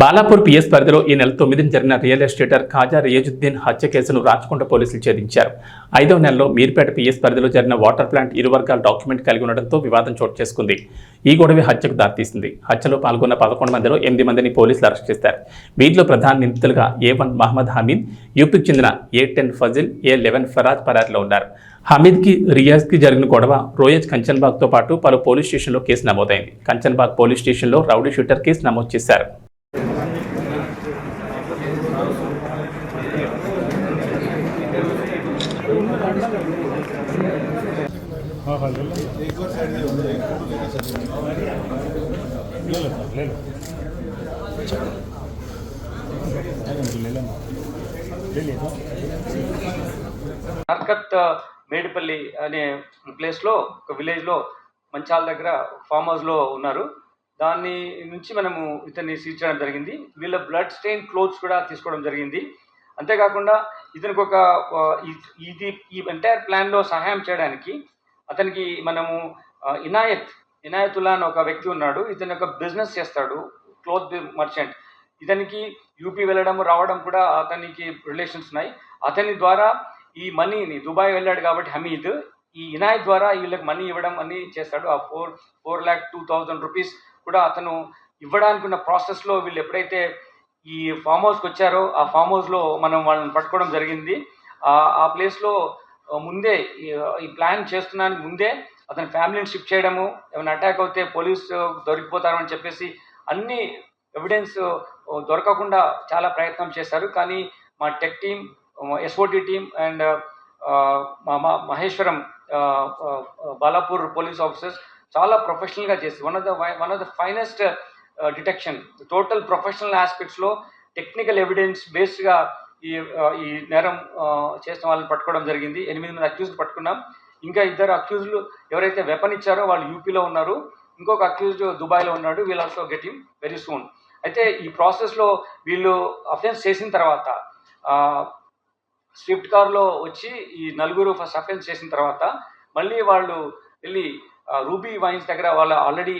Balapur PS పరిధిలో ఈ నెల తొమ్మిదిన జరిగిన రియల్ ఎస్టేటర్ ఖాజా రియాజుద్దీన్ హత్య కేసును రాచకొండ పోలీసులు ఛేదించారు. ఐదవ నెలలో మీర్పేట పిఎస్ పరిధిలో జరిగిన వాటర్ ప్లాంట్ ఇరు వర్గాల డాక్యుమెంట్ కలిగి ఉండడంతో వివాదం చోటు చేసుకుంది. ఈ గొడవ హత్యకు దారితీసింది. హత్యలో పాల్గొన్న పదకొండు మందిలో ఎనిమిది మందిని పోలీసులు అరెస్ట్ చేశారు. వీటిలో ప్రధాన నిందితులుగా ఏ వన్ మహమ్మద్ హమీద్ యూపీకి చెందిన A ten Fazil A eleven Faraz పరాతిలో ఉన్నారు. హమీద్కి రియాజ్కి జరిగిన గొడవ రోయజ్ కంచన్బాగ్తో పాటు పలు పోలీస్ స్టేషన్లో కేసు నమోదైంది. కంచన్బాగ్ పోలీస్ స్టేషన్లో రౌడీ షూటర్ కేసు నమోదు చేశారు. నర్కత్ మేడిపల్లి అనే ప్లేస్లో ఒక విలేజ్లో మంచాల దగ్గర ఫామ్ హౌస్లో ఉన్నారు. దాన్ని నుంచి మనము ఇతన్ని సీజ్ చేయడం జరిగింది. వీళ్ళ బ్లడ్ స్టెయిన్ క్లోత్స్ కూడా తీసుకోవడం జరిగింది. అంతేకాకుండా ఇతనికి ఒక ఇది ఈ ఎంటైర్ ప్లాన్లో సహాయం చేయడానికి అతనికి మనము ఇనాయత్ ఇనాయతుల్లా అని ఒక వ్యక్తి ఉన్నాడు. ఇతను ఒక బిజినెస్ చేస్తాడు క్లోత్ మర్చెంట్. ఇతనికి యూపీ వెళ్ళడం రావడం కూడా అతనికి రిలేషన్స్ ఉన్నాయి. అతని ద్వారా ఈ మనీని దుబాయ్ వెళ్ళాడు కాబట్టి హమీద్ ఈ ఇనాయత్ ద్వారా వీళ్ళకి మనీ ఇవ్వడం అని చేస్తాడు. ఆ four four lakh two thousand rupees కూడా అతను ఇవ్వడానికి ఉన్న ప్రాసెస్లో వీళ్ళు ఎప్పుడైతే ఈ ఫామ్ హౌస్కి వచ్చారో ఆ ఫామ్ హౌస్లో మనం వాళ్ళని పట్టుకోవడం జరిగింది. ఆ ప్లేస్లో ముందే ఈ- ఈ ప్లాన్ చేస్తున్నానికి ముందే అతని ఫ్యామిలీని షిఫ్ట్ చేయడము ఏమైనా అటాక్ అవుతే పోలీస్ దొరికిపోతారని చెప్పేసి అన్ని ఎవిడెన్స్ దొరకకుండా చాలా ప్రయత్నం చేశారు. కానీ మా tech team SOT team and మా మా మహేశ్వరం బాలాపూర్ పోలీస్ ఆఫీసర్స్ చాలా ప్రొఫెషనల్గా చేసి one of the one of the finest detection total professional ఆస్పెక్ట్స్లో technical evidence బేస్డ్గా ఈ ఈ నేరం చేసిన వాళ్ళని పట్టుకోవడం జరిగింది. ఎనిమిది మంది అక్యూజ్ పట్టుకున్నాం. ఇంకా ఇద్దరు అక్యూజ్లు ఎవరైతే వెపన్ ఇచ్చారో వాళ్ళు యూపీలో ఉన్నారు. ఇంకొక అక్యూజ్డ్ దుబాయ్లో ఉన్నాడు. We'll also get him very soon అయితే ఈ ప్రాసెస్లో వీళ్ళు అఫెన్స్ చేసిన తర్వాత స్విఫ్ట్ కార్లో వచ్చి ఈ నలుగురు ఫస్ట్ అఫెన్స్ చేసిన తర్వాత మళ్ళీ వాళ్ళు వెళ్ళి రూబీ వైన్స్ దగ్గర వాళ్ళు ఆల్రెడీ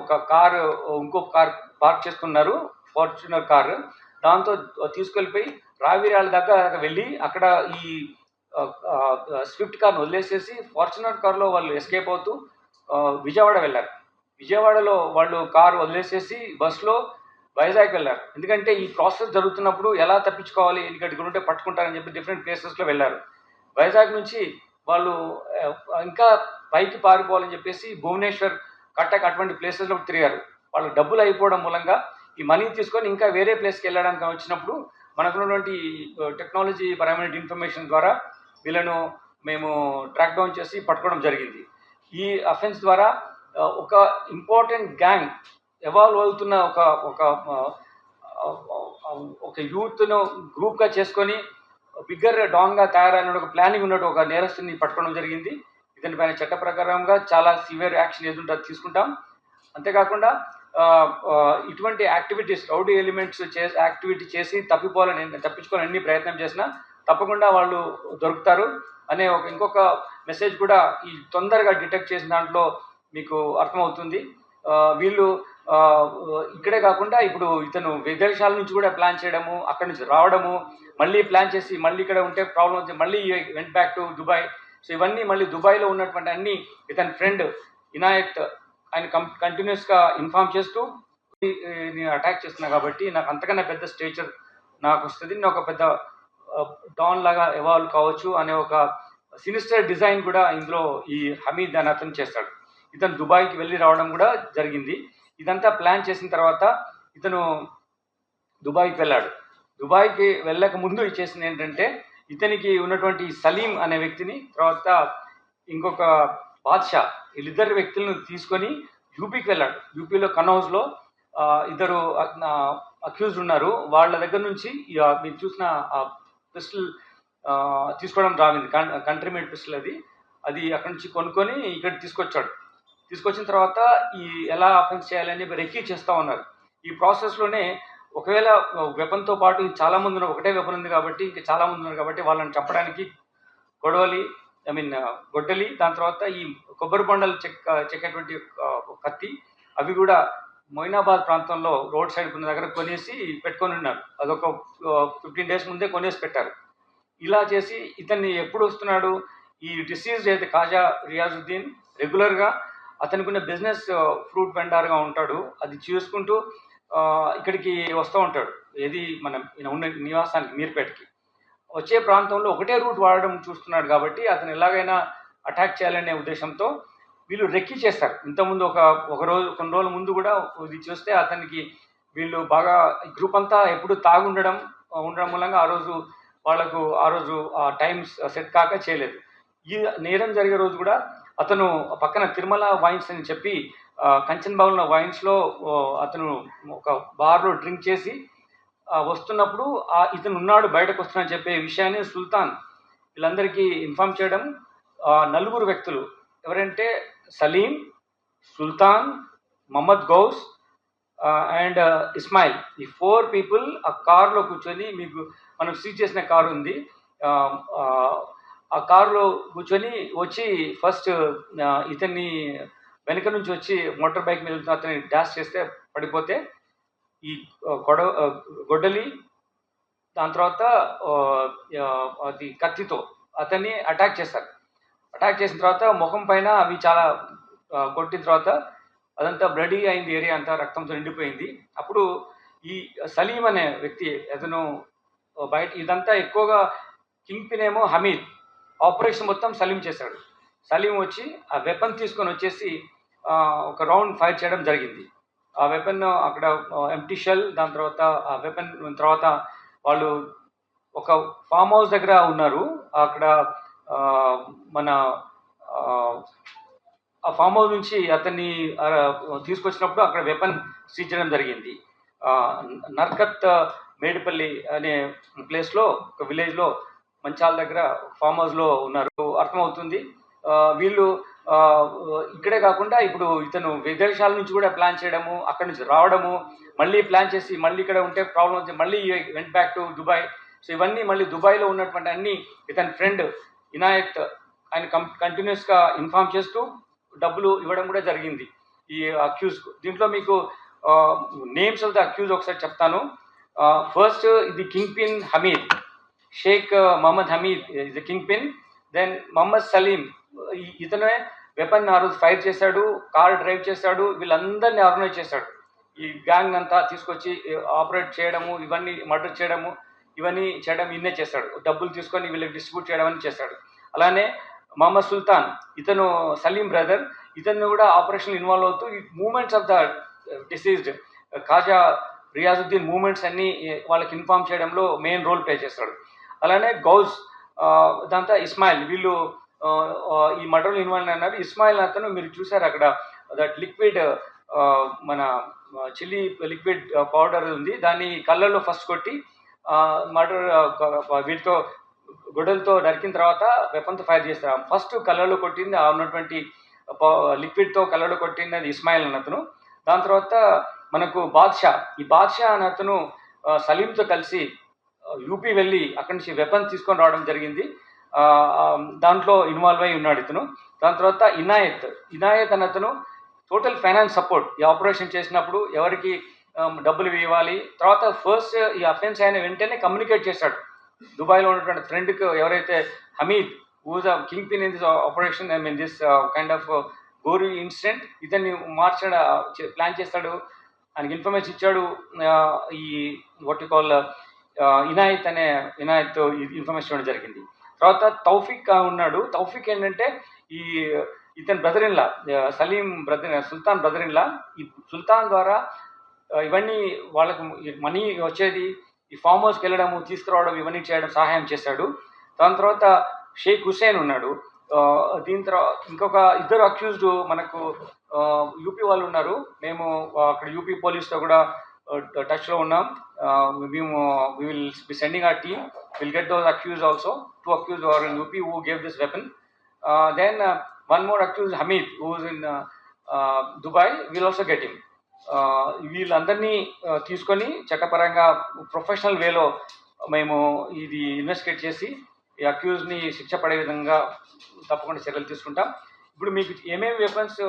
ఒక కారు ఇంకొక కార్ పార్క్ చేసుకున్నారు ఫార్చునర్ కారు. దాంతో తీసుకెళ్ళిపోయి రావిరాల దాకా వెళ్ళి అక్కడ ఈ స్విఫ్ట్ కార్ను వదిలేసేసి ఫార్చునర్ కార్లో వాళ్ళు ఎస్కేప్ అవుతూ విజయవాడ వెళ్ళారు. విజయవాడలో వాళ్ళు కారు వదిలేసేసి బస్సులో వైజాగ్ వెళ్ళారు. ఎందుకంటే ఈ ప్రాసెస్ జరుగుతున్నప్పుడు ఎలా తప్పించుకోవాలి ఎందుకంటే ఇక్కడ ఉంటే పట్టుకుంటారని చెప్పి డిఫరెంట్ ప్లేసెస్లో వెళ్ళారు. వైజాగ్ నుంచి వాళ్ళు ఇంకా పైకి పారిపోవాలని చెప్పేసి భువనేశ్వర్ కట్టక్ అటువంటి ప్లేసెస్లో తిరిగారు. వాళ్ళు డబ్బులు అయిపోవడం మూలంగా ఈ మనీ తీసుకొని ఇంకా వేరే ప్లేస్కి వెళ్ళడానికి వచ్చినప్పుడు మనకున్నటువంటి టెక్నాలజీ పరమైన ఇన్ఫర్మేషన్ ద్వారా వీళ్ళను మేము ట్రాక్ డౌన్ చేసి పట్టుకోవడం జరిగింది. ఈ అఫెన్స్ ద్వారా ఒక ఇంపార్టెంట్ గ్యాంగ్ ఎవాల్వ్ అవుతున్న ఒక ఒక ఒక యూత్ను గ్రూప్గా చేసుకొని బిగ్గర్ డాన్గా తయారైన ఒక ప్లానింగ్ ఉన్నట్టు ఒక నేరస్తుని పట్టుకోవడం జరిగింది. ఇతనిపైన చట్ట ప్రకారంగా చాలా సివియర్ యాక్షన్ ఏదుంటే తీసుకుంటాం. అంతేకాకుండా ఇటువంటి యాక్టివిటీస్ రౌడీ ఎలిమెంట్స్ చే యాక్టివిటీ చేసి తప్పిపోవాలని తప్పించుకోవాలని అన్ని ప్రయత్నం చేసినా తప్పకుండా వాళ్ళు దొరుకుతారు. అనే ఒక ఇంకొక మెసేజ్ కూడా ఈ తొందరగా డిటెక్ట్ చేసిన దాంట్లో మీకు అర్థమవుతుంది. వీళ్ళు ఇక్కడే కాకుండా ఇప్పుడు ఇతను విదేశాల నుంచి కూడా ప్లాన్ చేయడము అక్కడి నుంచి రావడము మళ్ళీ ప్లాన్ చేసి మళ్ళీ ఇక్కడ ఉంటే ప్రాబ్లం వచ్చి మళ్ళీ went back to Dubai. So ఇవన్నీ మళ్ళీ దుబాయ్లో ఉన్నటువంటి అన్ని ఇతని ఫ్రెండ్ ఇనాయత్ ఆయన కం కంటిన్యూస్గా ఇన్ఫామ్ చేస్తూ నేను అటాక్ చేస్తున్నా కాబట్టి నాకు అంతకన్నా పెద్ద స్టేచర్ నాకు వస్తుంది. నేను ఒక పెద్ద డాన్ లాగా ఎవాల్వ్ కావచ్చు అనే ఒక సినిస్టర్ డిజైన్ కూడా ఇందులో ఈ హమీద్ అని అతను చేస్తాడు. ఇతను దుబాయ్కి వెళ్ళి రావడం కూడా జరిగింది. ఇదంతా ప్లాన్ చేసిన తర్వాత ఇతను దుబాయ్కి వెళ్ళాడు. దుబాయ్కి వెళ్ళక ముందు చేసింది ఏంటంటే ఇతనికి ఉన్నటువంటి సలీం అనే వ్యక్తిని తర్వాత ఇంకొక బాద్షా వీళ్ళిద్దరు వ్యక్తులను తీసుకొని యూపీకి వెళ్ళాడు. యూపీలో కనౌజ్లో ఇద్దరు అక్యూజ్డ్ ఉన్నారు. వాళ్ళ దగ్గర నుంచి మీరు చూసిన పిస్టల్ తీసుకోవడం రావింది. కంట్రీ మేడ్ పిస్టల్ అది. అది అక్కడి నుంచి కొనుక్కొని ఇక్కడ తీసుకొచ్చాడు. తీసుకొచ్చిన తర్వాత ఈ ఎలా అఫెన్స్ చేయాలని చెప్పి రెక్కీ చేస్తూ ఉన్నారు. ఈ ప్రాసెస్లోనే ఒకవేళ వెపన్తో పాటు చాలా మంది ఉన్నారు. ఒకటే వెపన్ ఉంది కాబట్టి ఇంకా చాలా మంది ఉన్నారు కాబట్టి వాళ్ళని చంపడానికి గొడవలి ఐ మీన్ uh, గొడ్డలి దాని తర్వాత ఈ కొబ్బరి బొండలు చెక్క చెక్కేటువంటి కత్తి అవి కూడా మొయినాబాద్ ప్రాంతంలో రోడ్ సైడ్ ఉన్న దగ్గర కొనేసి పెట్టుకొని ఉన్నారు. అదొక ఫిఫ్టీన్ డేస్ ముందే కొనేసి పెట్టారు. ఇలా చేసి ఇతన్ని ఎప్పుడు వస్తున్నాడు? ఈ డిసీజ్ అయితే కాజా రియాజుద్దీన్ రెగ్యులర్గా అతనికి ఉన్న బిజినెస్ ఫ్రూట్ వెండార్గా ఉంటాడు. అది చూసుకుంటూ ఇక్కడికి వస్తూ ఉంటాడు. ఏది? మన ఉన్న నివాసానికి మీర్పేటకి. వచ్చే ప్రాంతంలో ఒకటే రూట్ వాడడం చూస్తున్నాడు కాబట్టి అతను ఎలాగైనా అటాక్ చేయాలనే ఉద్దేశంతో వీళ్ళు రెక్కి చేస్తారు. ఇంతకుముందు ఒక ఒక రోజు కొన్ని రోజుల ముందు కూడా ఇది చూస్తే అతనికి వీళ్ళు బాగా గ్రూప్ అంతా ఎప్పుడు తాగుండడం ఉండడం మూలంగా ఆ రోజు వాళ్ళకు ఆ రోజు ఆ టైమ్స్ సెట్ కాక చేయలేదు. ఈ నేరం జరిగే రోజు కూడా అతను పక్కన తిరుమల వైన్స్ అని చెప్పి కంచన్ భవన్లో వైన్స్లో అతను ఒక బార్లో డ్రింక్ చేసి వస్తున్నప్పుడు ఆ ఇతను ఉన్నాడు బయటకు వస్తున్నాడని చెప్పే విషయాన్ని సుల్తాన్ వీళ్ళందరికీ ఇన్ఫామ్ చేయడం నలుగురు వ్యక్తులు. ఎవరంటే సలీం సుల్తాన్ మహమ్మద్ గౌస్ అండ్ ఇస్మాయిల్. ఈ ఫోర్ పీపుల్ ఆ కార్లో కూర్చొని మీకు మనం సీజ్ చేసిన కారు ఉంది. ఆ, కారులో కూర్చొని వచ్చి ఫస్ట్ ఇతన్ని వెనక నుంచి వచ్చి మోటార్ బైక్ మీద వెళ్తున్న అతన్ని డాష్ చేస్తే పడిపోతే ఈ గొడవ గొడ్డలి దాని తర్వాత అది కత్తితో అతన్ని అటాక్ చేస్తారు. అటాక్ చేసిన తర్వాత ముఖం పైన అవి చాలా కొట్టిన తర్వాత అదంతా బ్లడీ అయింది ఏరియా అంతా రక్తంతో నిండిపోయింది. అప్పుడు ఈ సలీం అనే వ్యక్తి అతను బయట ఇదంతా ఎక్కువగా కింగ్ పిన్ ఏమో హమీద్. ఆపరేషన్ మొత్తం సలీం చేశాడు. సలీం వచ్చి ఆ వెపన్ తీసుకొని వచ్చేసి ఒక రౌండ్ ఫైర్ చేయడం జరిగింది. ఆ వెపన్ అక్కడ ఎంటీ షెల్ దాని తర్వాత ఆ వెపన్ తర్వాత వాళ్ళు ఒక ఫామ్ హౌస్ దగ్గర ఉన్నారు. అక్కడ మన ఆ, ఫామ్ హౌస్ నుంచి అతన్ని తీసుకొచ్చినప్పుడు అక్కడ వెపన్ సీజ్ చేయడం జరిగింది. నర్కత్ మేడిపల్లి అనే ప్లేస్లో ఒక విలేజ్లో మంచాల దగ్గర ఫామ్ హౌస్లో ఉన్నారు. అర్థమవుతుంది. వీళ్ళు ఇక్కడే కాకుండా ఇప్పుడు ఇతను విదేశాల నుంచి కూడా ప్లాన్ చేయడము అక్కడి నుంచి రావడము మళ్ళీ ప్లాన్ చేసి మళ్ళీ ఇక్కడ ఉంటే ప్రాబ్లం వచ్చి మళ్ళీ went back to Dubai so ఇవన్నీ మళ్ళీ దుబాయ్లో ఉన్నటువంటి అన్ని ఇతని ఫ్రెండ్ ఇనాయత్ ఆయన కం కంటిన్యూస్గా ఇన్ఫార్మ్ చేస్తూ డబ్బులు ఇవ్వడం కూడా జరిగింది. ఈ అక్యూజ్ దీంట్లో మీకు నేమ్స్ ఆఫ్ ద అక్యూజ్ ఒకసారి చెప్తాను. ఫస్ట్ ఇది కింగ్ పిన్ హమీద్ షేక్ మహమ్మద్ హమీద్ ఇది kingpin then Mohammed Salim ఇతనే వెపన్ ఆ రోజు ఫైర్ చేశాడు కార్ డ్రైవ్ చేశాడు వీళ్ళందరినీ ఆర్గనైజ్ చేశాడు. ఈ గ్యాంగ్ అంతా తీసుకొచ్చి ఆపరేట్ చేయడము ఇవన్నీ మర్డర్ చేయడము ఇవన్నీ చేయడం ఇన్నే చేశాడు. డబ్బులు తీసుకొని వీళ్ళకి డిస్ట్రిబ్యూట్ చేయడం అని చేశాడు. అలానే మహమ్మద్ సుల్తాన్ ఇతను సలీం బ్రదర్ ఇతను కూడా ఆపరేషన్ ఇన్వాల్వ్ అవుతూ ఈ movements of the deceased Khaja Riyazuddin movements అన్ని వాళ్ళకి ఇన్ఫార్మ్ చేయడంలో మెయిన్ రోల్ ప్లే చేస్తాడు. అలానే గౌజ్ దాంతో ఇస్మాయిల్ వీళ్ళు ఈ మర్డర్లో ఇన్వాల్వ్ అన్నారు. ఇస్మాయిల్ అతను మీరు చూసారు అక్కడ దట్ లిక్విడ్ మన చిల్లీ లిక్విడ్ పౌడర్ ఉంది. దాన్ని కళ్ళల్లో ఫస్ట్ కొట్టి మటర్ వీటితో గొడ్డలతో నరికిన తర్వాత వెపన్తో ఫైర్ చేస్తారు. ఫస్ట్ కళ్ళలో కొట్టింది ఆ ఉన్నటువంటి లిక్విడ్తో కళ్ళలో కొట్టింది అది ఇస్మాయిల్ అన్న అతను. దాని తర్వాత మనకు బాద్షా ఈ బాద్షా అని అతను సలీంతో కలిసి యూపీ వెళ్ళి అక్కడి నుంచి వెపన్స్ తీసుకొని రావడం జరిగింది. దాంట్లో ఇన్వాల్వ్ అయి ఉన్నాడు ఇతను. దాని తర్వాత ఇనాయత్. ఇనాయత్ అనే అతను టోటల్ ఫైనాన్స్ సపోర్ట్. ఈ ఆపరేషన్ చేసినప్పుడు ఎవరికి డబ్బులు ఇవ్వాలి. తర్వాత ఫస్ట్ ఈ అఫెన్స్ అయిన వెంటనే కమ్యూనికేట్ చేశాడు. దుబాయ్లో ఉన్నటువంటి ఫ్రెండ్కి ఎవరైతే Hameed who's kingpin in this operation I mean this kind of gory incident ఇతన్ని మార్చడ ప్లాన్ చేస్తాడు. ఆయనకి ఇన్ఫర్మేషన్ ఇచ్చాడు. ఈ వాట్ కాల్ ఇనాయత్ అనే ఇనాయత్ ఇన్ఫర్మేషన్ ఇవ్వడం జరిగింది. తర్వాత తౌఫిక్ ఉన్నాడు. తౌఫిక్ ఏంటంటే ఈ ఇతని brother in law Salim brother Sultan brother in law ఈ సుల్తాన్ ద్వారా ఇవన్నీ వాళ్ళకు మనీ వచ్చేది ఈ ఫామ్ హౌస్కి వెళ్ళడము తీసుకురావడం ఇవన్నీ చేయడం సహాయం చేశాడు. దాని తర్వాత షేక్ హుసేన్ ఉన్నాడు. దీని తర్వాత ఇంకొక ఇద్దరు అక్యూజ్డ్ మనకు యూపీ వాళ్ళు ఉన్నారు. మేము అక్కడ యూపీ పోలీస్తో కూడా టచ్లో ఉన్నాం. మేము we will be sending our team. Will get those accused also. Two accused are in UP who gave this weapon then one more accused Hameed who's in Dubai we'll also get him. Uh, వీళ్ళందరినీ uh, తీసుకొని చట్టపరంగా professional వేలో మేము ఇది investigate చేసి ఈ అక్యూజ్ని శిక్ష పడే విధంగా తప్పకుండా చర్యలు తీసుకుంటాం ఇప్పుడు మీకు ఏమేమి వెపన్స్